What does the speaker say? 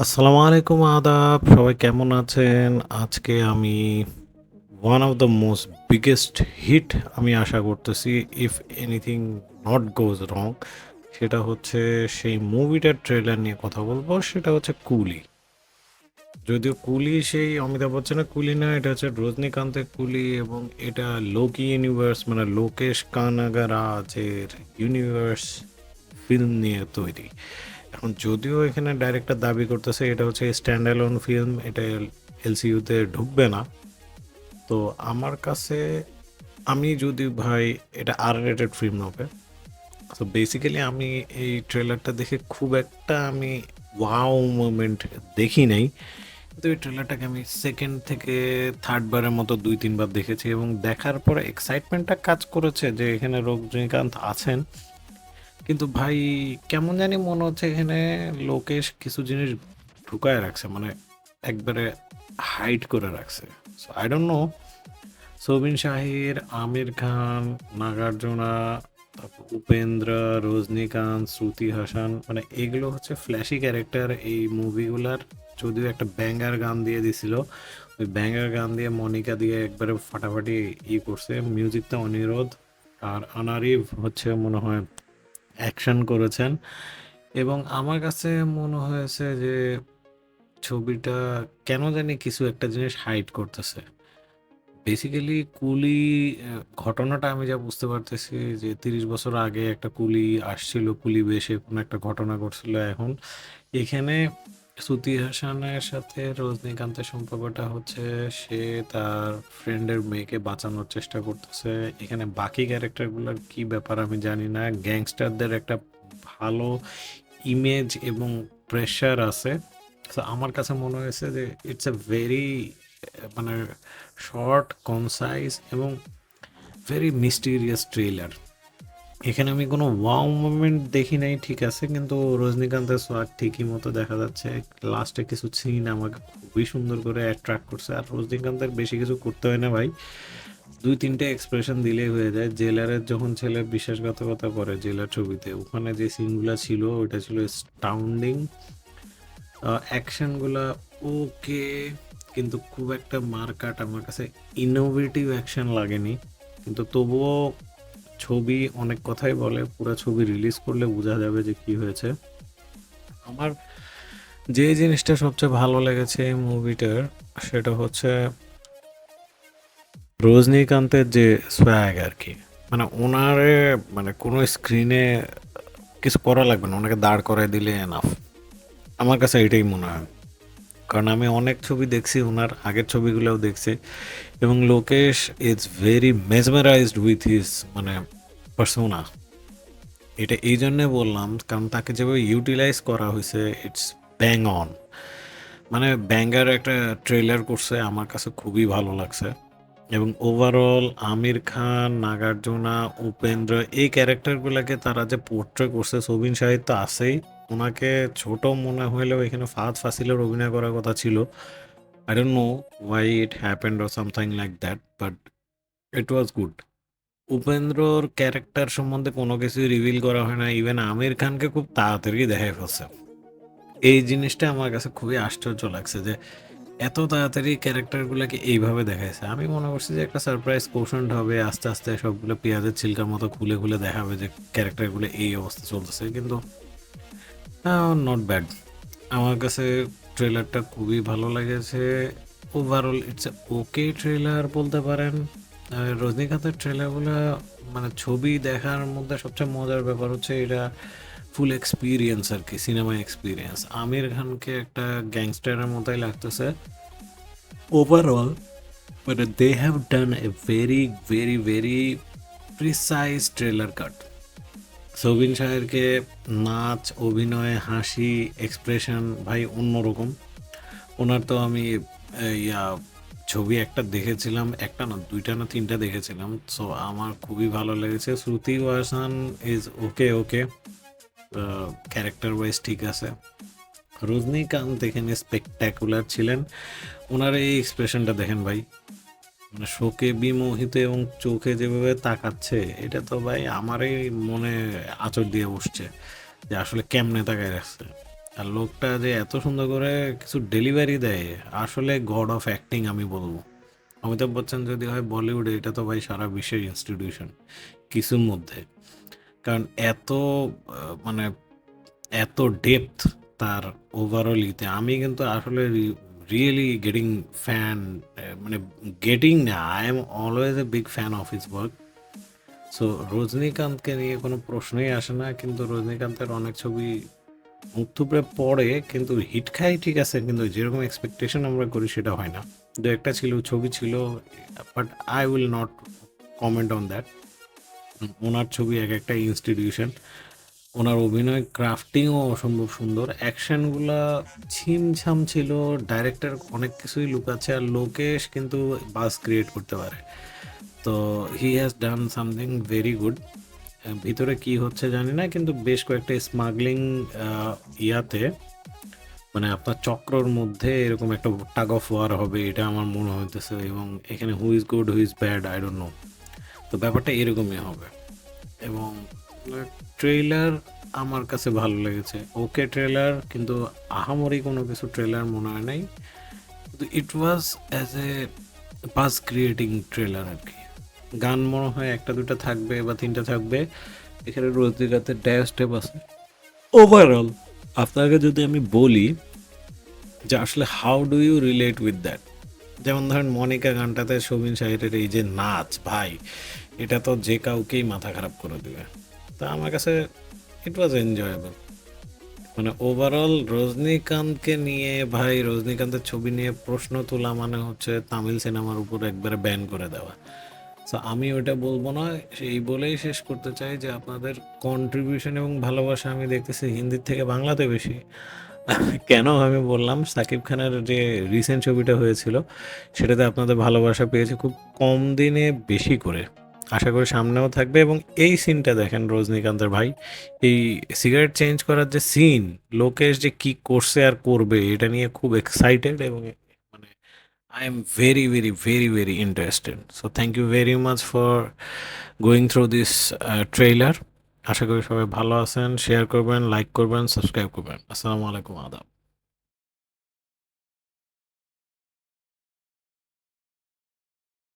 আসসালামু আলাইকুম, আদাব। সবাই কেমন আছেন? আজকে আমি one of the most biggest hit আমি আশা করতেছি if anything not goes wrong সেটা হচ্ছে সেই মুভিটার ট্রেলার নিয়ে কথা বলব, সেটা হচ্ছে কুলি। যদিও কুলি সেই অমিতাভ বচ্চনের কুলি না, এটা হচ্ছে রজনীকান্তের কুলি এবং এটা লোকি ইউনিভার্স মানে লোকেশ কানাগারাজের ইউনিভার্স ফিল্ম নিয়ে তৈরি। এখন যদিও এখানে ডাইরেক্টর দাবি করতেছে, এটা হচ্ছে স্ট্যান্ড অ্যালোন ফিল্ম এটা এলসিইউতে ঢুকবে না। তো আমার কাছে, আমি যদি ভাই, এটা আর রেটেড ফিল্ম হবে। তো বেসিক্যালি আমি এই ট্রেলারটা দেখে খুব একটা আমি ওয়াও মুভমেন্ট দেখি নাই। কিন্তু এই ট্রেলারটাকে আমি সেকেন্ড থেকে থার্ড বারের মতো দুই, তিনবার দেখেছি এবং দেখার পরে এক্সাইটমেন্টটা কাজ করেছে যে এখানে রজনীকান্ত আছেন। কিন্তু ভাই, কেমন জানি মনে হচ্ছে এখানে লোকেশ কিছু জিনিস ঢুকায় রাখছে মানে একবারে হাইড করে রাখছে। সো আই ডোন্ট নো সবিন শাহির, আমির খান, নাগার্জুনা, তারপর উপেন্দ্র, রজনীকান্ত, শ্রুতি হাসান মানে এগুলো হচ্ছে ফ্ল্যাশি ক্যারেক্টার এই মুভিগুলার যদিও একটা ব্যাঙ্গার গান দিয়ে দিছিল, ওই ব্যাঙ্গার গান দিয়ে মনিকা দিয়ে একবারে ফাটাফাটি ই করছে। মিউজিকটা অনিরোধ। আর আনারিভ হচ্ছে মনে হয় অ্যাকশন করেছেন। এবং আমার কাছে মনে হয়েছে যে ছবিটা কেন জানি কিছু একটা জিনিস হাইড করতেছে। বেসিক্যালি কুলি ঘটনাটা আমি যা বুঝতে পারতেছি যে তিরিশ বছর আগে একটা কুলি আসছিল, কুলি বেশে কোনো একটা ঘটনা ঘটছিল এখন। এখানে শ্রুতি হাসানের সাথে রজনীকান্তের সম্পর্কটা হচ্ছে সে তার ফ্রেন্ডের মেয়েকে বাঁচানোর চেষ্টা করতেছে। এখানে বাকি ক্যারেক্টারগুলোর কি ব্যাপার আমি জানি না। গ্যাংস্টারদের একটা ভালো ইমেজ এবং প্রেশার আছে। তো আমার কাছে মনে হয়েছে যে ইটস এ ভেরি মানে শর্ট কনসাইজ এবং ভেরি মিস্টিরিয়াস ট্রেলার এখানে আমি কোনো ওয়াও মুভমেন্ট দেখি নাই, ঠিক আছে, কিন্তু রজনীকান্তের সোয়াগ ঠিকই মতো দেখা যাচ্ছে। লাস্টে কিছু সিন আমাকে খুবই সুন্দর করে অ্যাট্রাক্ট করছে, আর রজনীকান্তের বেশি কিছু করতে হয় না ভাই। দুই তিনটে এক্সপ্রেশন দিলেই হয়ে যায়। জেলারের যখন ছেলে বিশ্বাসঘাতকতা করে জেলার ছবিতে, ওখানে যে সিনগুলো ছিল ওটা ছিল স্টাউন্ডিং অ্যাকশনগুলো ওকে কিন্তু খুব একটা মার্কাট আমার কাছে ইনোভেটিভ অ্যাকশন লাগেনি। কিন্তু তবুও ছবি অনেক কথাই বলে, পুরো ছবি রিলিজ করলে বোঝা যাবে যে কি হয়েছে। আমার যে জিনিসটা সবচেয়ে ভালো লেগেছে এই মুভিটার সেটা হচ্ছে রজনীকান্তের যে সোয়াগ আর কি মানে ওনারে মানে কোনো স্ক্রিনে কিছু করা লাগবে না, ওনাকে দাঁড় করায় দিলে এনাফ আমার কাছে এটাই মনে হয়। কারণ আমি অনেক ছবি দেখছি ওনার আগের ছবিগুলোও দেখছি। এবং Lokesh is very mesmerised with his মানে পার্সোনা এটা এই জন্যে বললাম, কারণ তাকে যেভাবে ইউটিলাইজ করা হয়েছে ইটস ব্যাং অন মানে ব্যাঙ্গার একটা ট্রেলার করছে, আমার কাছে খুবই ভালো লাগছে। এবং ওভারঅল আমির খান, নাগার্জুনা, উপেন্দ্র, এই ক্যারেক্টারগুলোকে তারা যে পোর্ট্রে করছে, সবিন সাহিত্য আছেই। ওনাকে ছোট মনে হলেও এখানে ফাহাদ ফাসিলের অভিনয় করার কথা ছিল। I don't know why it happened or something like that but it was good উপেন্দ্রর character সম্বন্ধে কোনো কিছুই রিভিল করা হয় না। ইভেন আমির খানকে খুব তাড়াতাড়ি দেখাই ফেলছে এই জিনিসটা আমার কাছে খুবই আশ্চর্য লাগছে যে এত তাড়াতাড়ি ক্যারেক্টারগুলোকে এইভাবে দেখাইছে। আমি মনে করছি যে একটা সারপ্রাইজ কোশন হবে, আস্তে আস্তে সবগুলো পেঁয়াজের ছিলকার মতো খুলে খুলে দেখাবে যে ক্যারেক্টারগুলো এই অবস্থা চলতেছে। কিন্তু নট ব্যাড আমার কাছে ট্রেলারটা খুবই ভালো লেগেছে। ওভারঅল ইটস ওকে ট্রেলার বলতে পারেন। রজনীকান্তের ট্রেলারগুলো মানে ছবি দেখার মধ্যে সবচেয়ে মজার ব্যাপার হচ্ছে এটা ফুল এক্সপিরিয়েন্স আর কি সিনেমা এক্সপিরিয়েন্স আমির খানকে একটা গ্যাংস্টারের মতোই লাগতেছে। Overall but they have done a very very very precise trailer cut Soubin শাহেরকে নাচ, অভিনয়, হাসি এক্সপ্রেশন ভাই অন্যরকম ওনার তো আমি ইয়া, ছবি একটা দেখেছিলাম, একটা না, দুইটা না তিনটা দেখেছিলাম। সো আমার খুবই ভালো লেগেছে। Shruti Haasan is okay okay character wise ঠিক আছে। রজনীকান্ত এখানে স্পেকট্যাকুলার ছিলেন। ওনার এই এক্সপ্রেশনটা দেখেন ভাই। মানে শোকে বিমোহিত এবং চোখে যেভাবে তাকাচ্ছে, এটা তো ভাই আমারই মনে আচর দিয়ে বসছে যে আসলে কেমনে তাকায় রাখছে। আর লোকটা যে এত সুন্দর করে কিছু ডেলিভারি দেয়, আসলে গড অফ অ্যাক্টিং আমি বলব। অমিতাভ বচ্চন যদি হয় বলিউডে, এটা তো ভাই সারা বিশ্বের ইনস্টিটিউশন কিছুর মধ্যে। কারণ এত মানে এত ডেপথ তার ওভারঅল ইতে, আমি কিন্তু আসলে রিয়েলি গেটিং ফ্যান মানে গেটিং না I am always a big fan of his work so রজনীকান্তকে নিয়ে কোনো প্রশ্নই আসে না, কিন্তু রজনীকান্তের অনেক ছবি মুখ থুবড়ে পড়ে, কিন্তু হিট খাই ঠিক আছে, কিন্তু যেরকম এক্সপেকটেশন আমরা করি সেটা হয় না। দু একটা ছিল, ছবি ছিল but I will not comment on that ওনার ছবি এক একটা ইনস্টিটিউশন ওনার অভিনয় ক্রাফটিংও অসম্ভব সুন্দর। অ্যাকশনগুলা ছিমছাম ছিল ডাইরেক্টর অনেক কিছুই লুকাচ্ছে আর লোকেশ কিন্তু বাস ক্রিয়েট করতে পারে। তো he has done something very good ভিতরে কি হচ্ছে জানি না, কিন্তু বেশ কয়েকটা স্মাগলিং ইয়াতে মানে আপনার চক্রর মধ্যে এরকম একটা টাগ অফ ওয়ার হবে, এটা আমার মনে হইতেছে এবং এখানে who is good who is bad I don't know তো ব্যাপারটা এরকমই হবে। এবং ট্রেলার আমার কাছে ভালো লেগেছে। ওকে ট্রেলার, কিন্তু আহামরি কোনো কিছু ট্রেলার মনে হয় নাই। কিন্তু it was as a bus creating trailer আর কি। গান মনে হয় একটা দুটো থাকবে বা তিনটা থাকবে। এখানে রোজদিরাতের ড্যাশ স্টেপ আছে। ওভারঅল আপনাকে যদি আমি বলি যে আসলে how do you relate with that যেমন ধরেন মনিকা গানটাতে সবিন সাহিরের এই যে নাচ, ভাই, এটা তো যে কাউকেই মাথা খারাপ করে দিবে। তা আমার কাছে ইট ওয়াজ এনজয়েবল মানে ওভারঅল রজনীকান্তকে নিয়ে ভাই, রজনীকান্তের ছবি নিয়ে প্রশ্ন তোলা মানে হচ্ছে তামিল সিনেমার উপর একবারে ব্যান করে দেওয়া। তো আমি ওটা বলব না সেই বলেই শেষ করতে চাই যে আপনাদের কন্ট্রিবিউশন এবং ভালোবাসা আমি দেখতেছি হিন্দির থেকে বাংলাতে বেশি। কেন আমি বললাম, সাকিব খানের যে রিসেন্ট ছবিটা হয়েছিল, সেটাতে আপনাদের ভালোবাসা পেয়েছে খুব কম দিনে বেশি করে। আশা করি সামনেও থাকবে এবং এই সিনটা দেখেন রজনীকান্তের ভাই। এই সিগারেট চেঞ্জ করার যে সিন লোকেশ যে কি করছে আর করবে, এটা নিয়ে খুব এক্সাইটেড এবং মানে I am very very very very interested so thank you very much for going through this trailer আশা করি সবাই ভালো আছেন শেয়ার করবেন লাইক করবেন সাবস্ক্রাইব করবেন। আসসালামু আলাইকুম, আদাব।